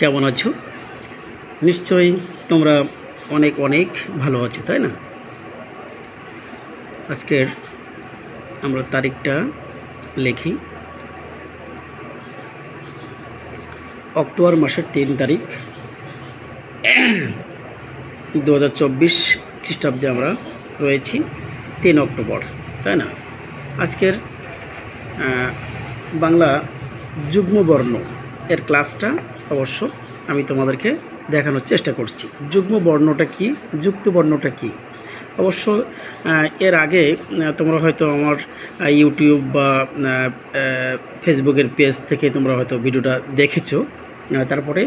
কেমন আছো? নিশ্চয়ই তোমরা অনেক অনেক ভালো আছো, তাই না? আজকের আমরা তারিখটা লিখি। অক্টোবর মাসের তিন তারিখ দু হাজার চব্বিশ খ্রিস্টাব্দে আমরা রয়েছি, তিন অক্টোবর, তাই না? আজকের বাংলা যুগ্মবর্ণ এর ক্লাসটা অবশ্য আমি তোমাদেরকে দেখানোর চেষ্টা করছি। যুগ্ম বর্ণটা কি? যুক্ত বর্ণটা কি? অবশ্য এর আগে তোমরা হয়তো আমার ইউটিউব বা ফেসবুকের পেজ থেকে তোমরা হয়তো ভিডিওটা দেখেছ। তারপরে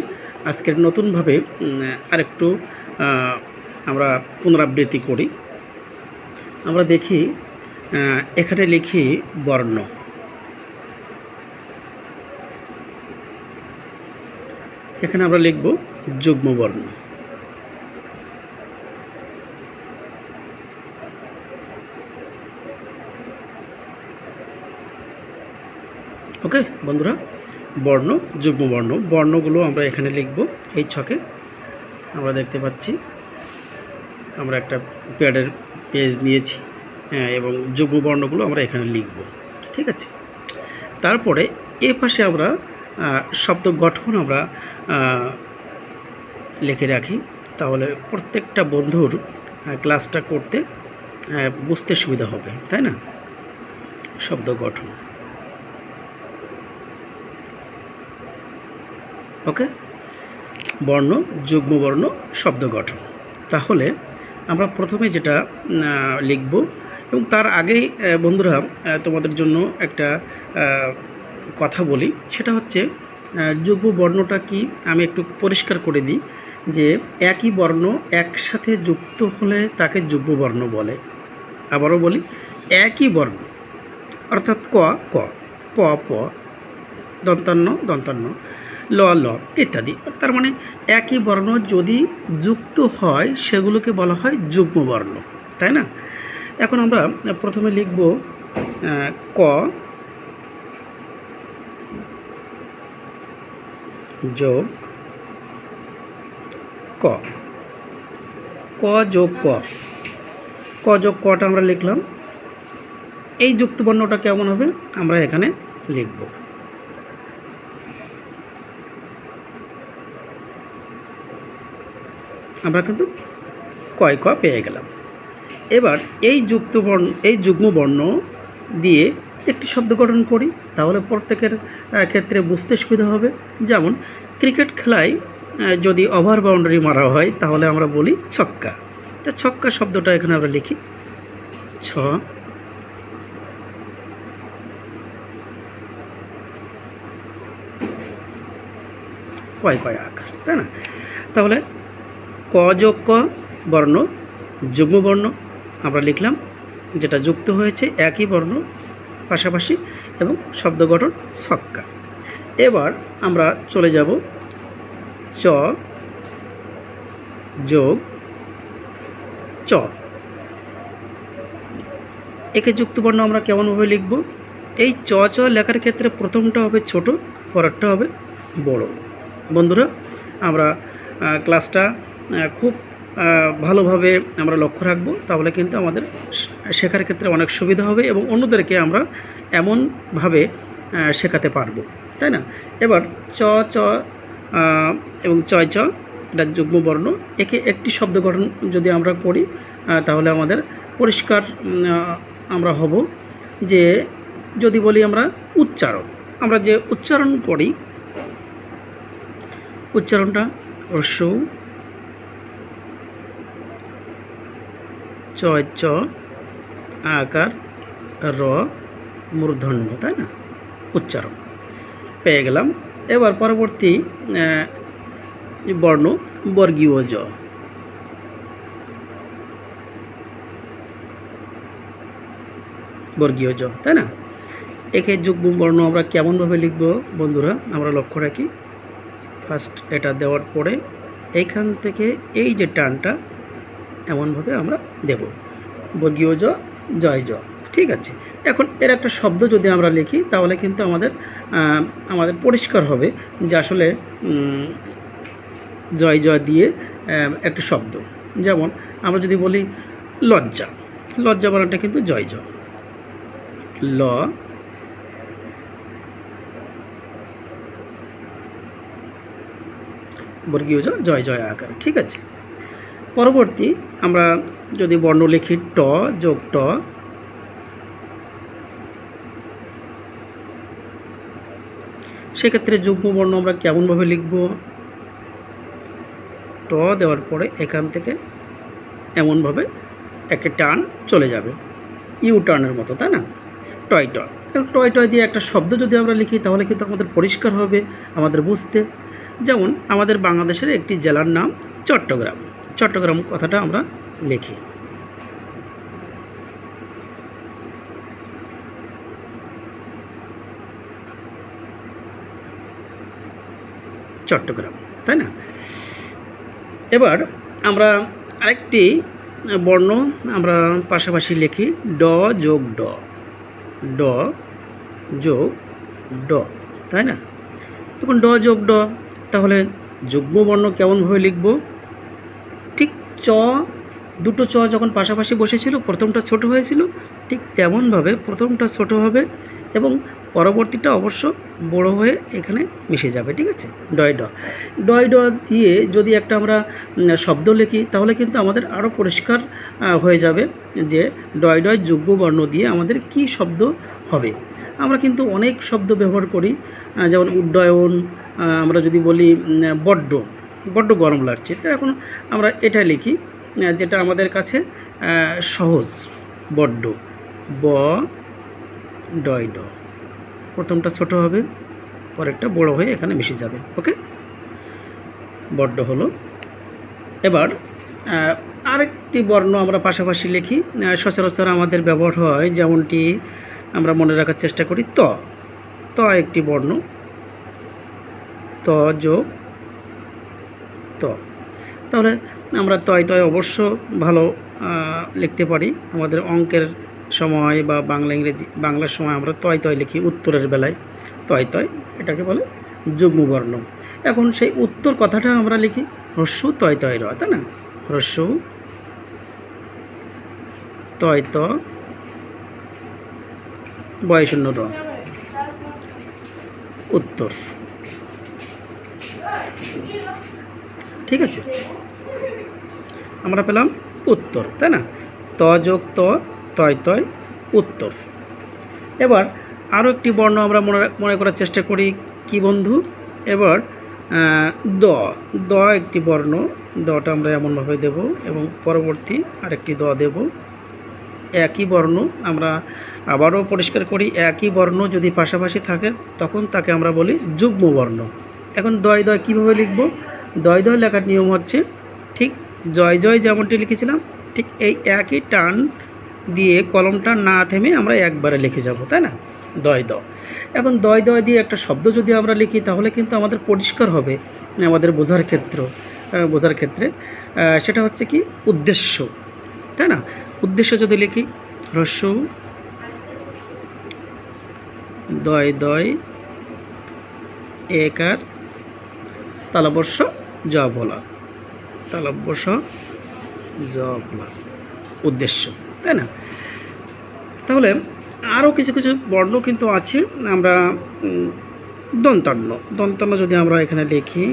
আজকের নতুনভাবে আরেকটু আমরা পুনরাবৃত্তি করি। আমরা দেখি এখানে লিখি বর্ণ। এখানে আমরা লিখব যুগ্ম বর্ণ ওকে বন্ধুরা বর্ণ যুগ্ম বর্ণ বর্ণগুলো আমরা এখানে লিখব এই ছকে। আমরা দেখতে পাচ্ছি আমরা একটা প্যাডের পেজ নিয়েছি হ্যাঁ, এবং যুগ্ম বর্ণগুলো আমরা এখানে লিখব। ঠিক আছে? তারপরে এ পাশে আমরা শব্দ গঠন আমরা লিখে রাখি। তাহলে প্রত্যেকটা বন্ধুর ক্লাসটা করতে বুঝতে সুবিধা হবে, তাই না? শব্দ গঠন। ওকে? বর্ণ, যুগ্ম বর্ণ, শব্দ গঠন। তাহলে আমরা প্রথমে যেটা লিখব, এবং তার আগেই বন্ধুরা তোমাদের জন্য একটা কথা বলি, সেটা হচ্ছে যুগ্ম বর্ণটা কি আমি একটু পরিষ্কার করে দিই, যে একই বর্ণ একসাথে যুক্ত হলে তাকে যুগ্ম বর্ণ বলে। আবারও বলি, একই বর্ণ, অর্থাৎ ক ক, প প, দন্তান্ন দন্তান্ন, ল ল ইত্যাদি। তার মানে একই বর্ণ যদি যুক্ত হয়, সেগুলোকে বলা হয় যুগ্ম বর্ণ, তাই না? এখন আমরা প্রথমে লিখব ক যোগ ক। ক যোগ ক। ক যোগ কটা আমরা লিখলাম? এই যুক্ত বর্ণটা কেমন হবে? আমরা এখানে লিখব। আমরা কিন্তু কয় ক পেয়ে গেলাম। এবার এই যুক্ত বর্ণ এই যুগ্ম বর্ণ দিয়ে একটি শব্দ গঠন করি, তাহলে প্রত্যেকের ক্ষেত্রে বুঝতে সুবিধা হবে। যেমন, ক্রিকেট খেলায় যদি ওভার বাউন্ডারি মারা হয়, তাহলে আমরা বলি ছক্কা। তা ছক্কা শব্দটা এখানে আমরা লিখি। ছ, কয় কয় আকার, তাই না? তাহলে, ক যোগ ক বর্ণ, যুগ্ম বর্ণ, আমরা লিখলাম, যেটা যুক্ত হয়েছে একই বর্ণ পাশাপাশি এবং শব্দ গঠন ছক্কা। এবার আমরা চলে যাব চ যোগ চ। একে যুক্তবর্ণ আমরা কেমনভাবে লিখব? এই চ চ লেখার ক্ষেত্রে প্রথমটা হবে ছোট, পরেরটা হবে বড়। বন্ধুরা, আমরা ক্লাসটা খুব ভালোভাবে আমরা লক্ষ্য রাখব, তাহলে কিন্তু আমাদের শেখার ক্ষেত্রে অনেক সুবিধা হবে এবং অন্যদেরকে আমরা এমনভাবে শেখাতে পারব, তাই না? এবার চ চ এবং চয়, চ, এটা যুগ্ম বর্ণ, একে একটি শব্দ গঠন যদি আমরা করি তাহলে আমাদের পরিষ্কার আমরা হব যে যদি বলি আমরা উচ্চারণ, আমরা যে উচ্চারণ করি, উচ্চারণটা রস্যৌ চয়, চ আকার, র, মূর্ধন্য, তাই না? উচ্চারণ। পেয়ে গেলাম। এবার পরবর্তী বর্ণ, বর্গীয় জ। বর্গীয় জ, তাই না? একে যুগ্ম বর্ণ আমরা কেমনভাবে লিখব বন্ধুরা? আমরা লক্ষ্য রাখি। ফার্স্ট এটা দেওয়ার পরে এইখান থেকে এই যে টানটা এমনভাবে আমরা দেব। বর্গীয় জ জয় জ ঠিক আছে? এখন এর একটা শব্দ যদি আমরা লিখি, তাহলে কিন্তু আমাদের আমাদের পরিষ্কার হবে যে আসলে জয় জয় দিয়ে একটা শব্দ। যেমন আমরা যদি বলি লজ্জা লজ্জা বলাটা কিন্তু জয় জয়। ল বর্গীয় জয় জয় আকার। ঠিক আছে? পরবর্তী আমরা যদি বর্ণ লিখি ট যোগ ট, সেক্ষেত্রে যুগ্ম বর্ণ আমরা কেমনভাবে লিখব? ট দেওয়ার পরে এখান থেকে এমনভাবে একটা টান চলে যাবে। ইউ টার্নের মতো, তাই না? Toy toy. টয় টয় দিয়ে একটা শব্দ যদি আমরা লিখি, তাহলে কিন্তু আমাদের পরিষ্কার হবে, আমাদের বুঝতে। যেমন আমাদের বাংলাদেশের একটি জেলার নাম চট্টগ্রাম। চট্টগ্রাম কথাটা আমরা লিখি। চট্টগ্রাম, তাই না? এবার আমরা আরেকটি বর্ণ আমরা পাশাপাশি লিখি, ড যোগ ড। ড যোগ ড, তাই না? এখন ড যোগ ড, তাহলে যুগ্ম বর্ণ কেমনভাবে লিখব? চ, দুটো চ যখন পাশাপাশি বসেছিল, প্রথমটা ছোট হয়েছিল, ঠিক তেমনভাবে প্রথমটা ছোট হবে এবং পরবর্তীটা অবশ্য বড় হয়ে এখানে মিশে যাবে, ঠিক আছে? ডয় ড। ডয় ড দিয়ে যদি একটা আমরা শব্দ লিখি, তাহলে কিন্তু আমাদের আরও পরিষ্কার হয়ে যাবে যে ডয় ডয় যোগ্য বর্ণ দিয়ে আমাদের কি শব্দ হবে। আমরা কিন্তু অনেক শব্দ ব্যবহার করি যেমন উড্ডয়ন আমরা যদি বলি বড্ড। বড্ড গরম লাগছে। তো এখন আমরা এটা লিখি যেটা আমাদের কাছে সহজ, বড্ড, ব, ডয়, ড। প্রথমটা ছোট হবে, পরেরটা বড় হয়ে এখানে মিশে যাবে, ওকে? বড্ড হলো। এবার আরেকটি বর্ণ আমরা পাশাপাশি লিখি সচরাচর আমাদের ব্যবহার হয় যেমনটি আমরা মনে রাখার চেষ্টা করি, ত। ত একটি বর্ণ। ত যোগ ত? তাহলে আমরা তয় তয় অবশ্য ভালো লিখতে পারি। আমাদের অঙ্কের সময় বা বাংলা ইংরেজি, বাংলার সময় আমরা তয় তয় লিখি উত্তরের বেলায়। তয় তয়, এটাকে বলে যুগ্ম বর্ণ এখন সেই উত্তর কথাটা আমরা লিখি হ্রস্ব তয় তয় র, তাই না? হ্রস্ব তয় ত বয়শূন্য র। উত্তর। ঠিক আছে? আমরা পেলাম উত্তর, তাই না? ত যোগ ত, তয় তয়, উত্তর। এবার আরও একটি বর্ণ আমরা মনে মনে করার চেষ্টা করি, কি বন্ধু? এবার দ। দ একটি বর্ণ, দটা আমরা এমনভাবে দেব এবং পরবর্তী আরেকটি দ দেব। একই বর্ণ আমরা আবারও পরিষ্কার করি, একই বর্ণ যদি পাশাপাশি থাকে, তখন তাকে আমরা বলি যুগ্ম বর্ণ। এখন দয় দয় কীভাবে লিখব? দয় দয় লেখার নিয়ম হচ্ছে, ঠিক জয় জয় যেমনটি লিখেছিলাম, ঠিক এই একই টান দিয়ে কলমটা না থেমে আমরা একবারে লিখে যাব, তাই না? দয় দ এখন দয় দয় দিয়ে একটা শব্দ যদি আমরা লিখি, তাহলে কিন্তু আমাদের পরিষ্কার হবে, আমাদের বোঝার ক্ষেত্র বোঝার ক্ষেত্রে সেটা হচ্ছে কি উদ্দেশ্য, তাই না? উদ্দেশ্য যদি লিখি হ্রস্ব দয় দয়, একার, তালবর্ষ জ বলা। তালব্যস জ বলা। উদ্দেশ্য, তাই না? তাহলে আরও কিছু কিছু বর্ণ কিন্তু আছে। আমরা দন্তান্ন দন্তান্ন যদি আমরা এখানে লিখি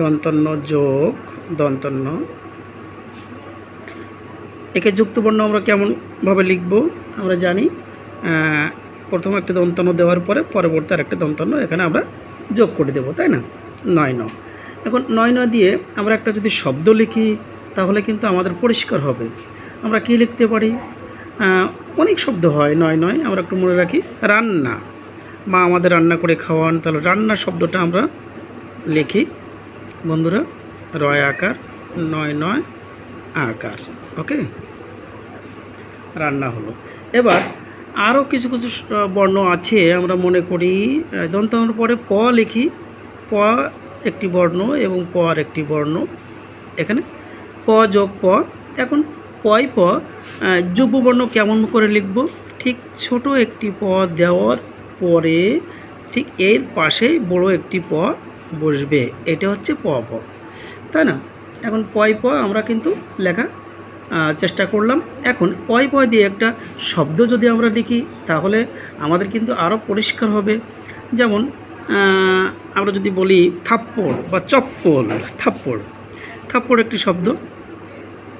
দন্তান্ন যোগ দন্তান্ন একে যুক্ত বর্ণ আমরা কেমনভাবে লিখব? আমরা জানি প্রথম একটা দন্তান্ন দেওয়ার পরে পরবর্তী আরেকটা দন্তান্ন এখানে আমরা যোগ করে দেবো, তাই না? নয় ন এখন নয় নয় দিয়ে আমরা একটা যদি শব্দ লিখি তাহলে কিন্তু আমাদের পরিষ্কার হবে। আমরা কী লিখতে পারি? অনেক শব্দ হয় নয় নয় আমরা একটু মনে রাখি রান্না। মা আমাদের রান্না করে খাওয়ান তাহলে রান্না শব্দটা আমরা লিখি। বন্ধুরা রয় আকার নয় নয় আকার ওকে রান্না হলো। এবার আরও কিছু কিছু বর্ণ আছে আমরা মনে করি আহ, দন্তানোর পরে প লিখি। প একটি বর্ণ এবং প আর একটি বর্ণ। এখানে প যোগ প। এখন পয় প আহ, যুগ্ম বর্ণ কেমন করে লিখব? ঠিক ছোট একটি প দেওয়ার পরে ঠিক এর পাশেই বড় একটি প বসবে। এটা হচ্ছে প প। তাই না? এখন পয় প আমরা কিন্তু লেখা চেষ্টা করলাম। এখন পয় পয় দিয়ে একটা শব্দ যদি আমরা লিখি তাহলে আমাদের কিন্তু আরও পরিষ্কার হবে। যেমন আমরা যদি বলি থাপ্পড় বা চপ্পল, থাপ্পড়। থাপ্পড় একটি শব্দ।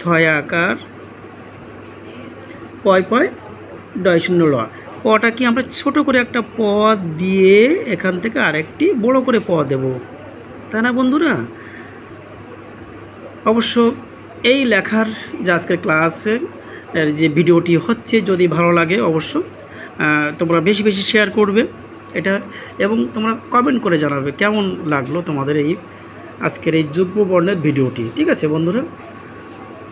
থয় আকার। পয় পয়, ডয় শূন্য, ল। পটা কি আমরা ছোট করে একটা প দিয়ে এখান থেকে আরেকটি বড় করে প দেব? তাই না বন্ধুরা? অবশ্য এই লেখার যে আজকের ক্লাসের যে ভিডিওটি হচ্ছে, যদি ভালো লাগে অবশ্য তোমরা বেশি বেশি শেয়ার করবে। এটা এবং তোমরা কমেন্ট করে জানাবে কেমন লাগল তোমাদের এই আজকের এই যুগ্ম বর্ণের ভিডিওটি, ঠিক আছে বন্ধুরা?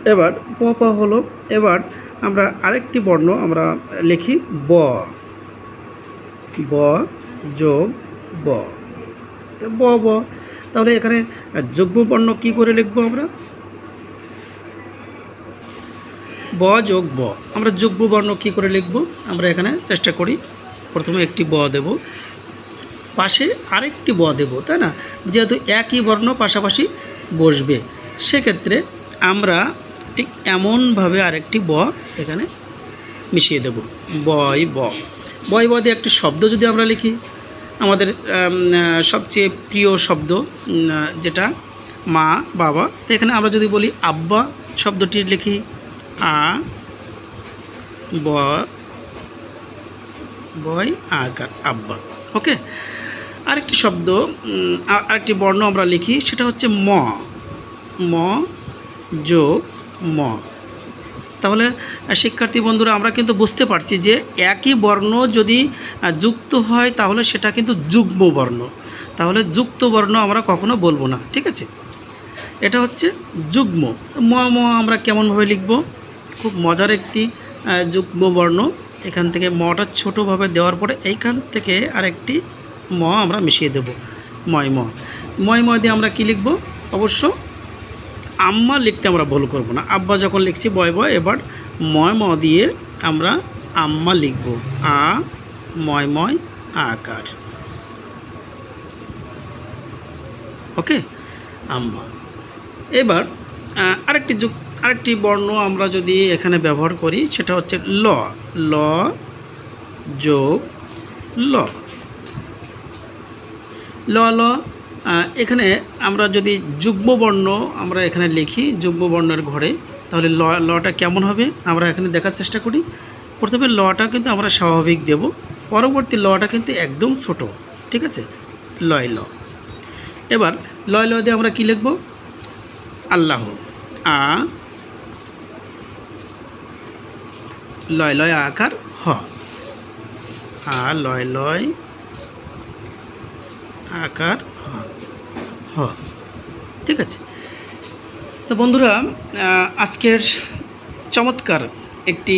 এবার প, পা হলো, এবার আমরা আরেকটি বর্ণ আমরা লিখি ব। ব যোগ ব। ব ব। তাহলে এখানে যুগ্ম বর্ণ কি করে লিখব আমরা? ব যোগ ব। আমরা যুগ্ম বর্ণ কি করে লিখব? আমরা এখানে চেষ্টা করি। প্রথমে একটি ব দেব, পাশে আরেকটি ব দেব, তাই না? যেহেতু একই বর্ণ পাশাপাশি বসবে, সেক্ষেত্রে আমরা ঠিক এমনভাবে আরেকটি ব এখানে মিশিয়ে দেব, বয় ব। বয় ব দিয়ে একটি শব্দ যদি আমরা লিখি, আমাদের সবচেয়ে প্রিয় শব্দ যেটা মা, বাবা, তো এখানে আমরা যদি বলি আব্বা শব্দটি লিখি, আ, ব বয় আকার আব্বা। ওকে? আরেকটি শব্দ আরেকটি বর্ণ আমরা লিখি, সেটা হচ্ছে ম। ম যোগ ম। তাহলে শিক্ষার্থী বন্ধুরা, আমরা কিন্তু বুঝতে পারছি যে একই বর্ণ যদি যুক্ত হয়, তাহলে সেটা কিন্তু যুগ্ম বর্ণ। তাহলে যুক্ত বর্ণ আমরা কখনো বলব না, ঠিক আছে? এটা হচ্ছে যুগ্ম। ম ম আমরা কেমনভাবে লিখব? খুব মজার একটি যুগ্ম বর্ণ। এখান থেকে মটা ছোটোভাবে দেওয়ার পরে এইখান থেকে আরেকটি ম আমরা মিশিয়ে দেব, ময় ম। ময় ময় দিয়ে আমরা কি লিখব? অবশ্য আম্মা লিখতে আমরা ভুল করব না। আব্বা যখন লিখছি, বয় বয়, এবার ময় ম দিয়ে আমরা আম্মা লিখব। আ, ময় ময়, আকার। ওকে? আম্মা। এবার আরেকটি যুগ আরেকটি বর্ণ আমরা যদি এখানে ব্যবহার করি, সেটা হচ্ছে ল। ল যোগ ল। ল ল এখানে আমরা যদি যুগ্ম বর্ণ আমরা এখানে লিখি, যুগ্ম বর্ণের ঘরে, তাহলে ল, লটা কেমন হবে? আমরা এখানে দেখার চেষ্টা করি। প্রথমে লটা কিন্তু আমরা স্বাভাবিক দেব, পরবর্তী লটা কিন্তু একদম ছোট, ঠিক আছে? লয়, ল। এবার লয় লয় দিয়ে আমরা কি লিখব? আল্লাহ, আ লয় লয় আকার হ। আ লয় লয় আকার হ। ঠিক আছে। তো বন্ধুরা আজকের চমৎকার একটি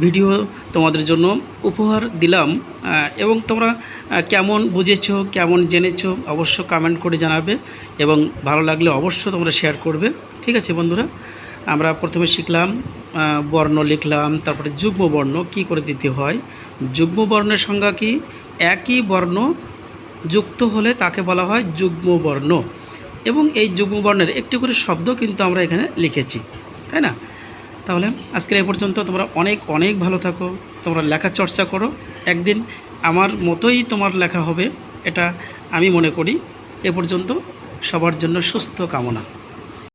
ভিডিও তোমাদের জন্য উপহার দিলাম। এবং তোমরা কেমন বুঝেছ, কেমন জেনেছো, অবশ্য কমেন্ট করে জানাবে এবং ভালো লাগলে অবশ্য তোমরা শেয়ার করবে। ঠিক আছে বন্ধুরা? আমরা প্রথমে শিখলাম বর্ণ লিখলাম, তারপরে যুগ্ম বর্ণ, কি করে দিতে হয়? যুগ্ম বর্ণের সংজ্ঞা কি? একই বর্ণ যুক্ত হলে তাকে বলা হয় যুগ্ম বর্ণ। এবং এই যুগ্ম বর্ণের একটি করে শব্দ কিন্তু আমরা এখানে লিখেছি, তাই না? তাহলে আজকের এ পর্যন্ত তোমরা অনেক অনেক ভালো থাকো। তোমরা লেখা চর্চা করো। একদিন আমার মতোই তোমার লেখা হবে, এটা আমি মনে করি। এ পর্যন্ত সবার জন্য সুস্থ কামনা।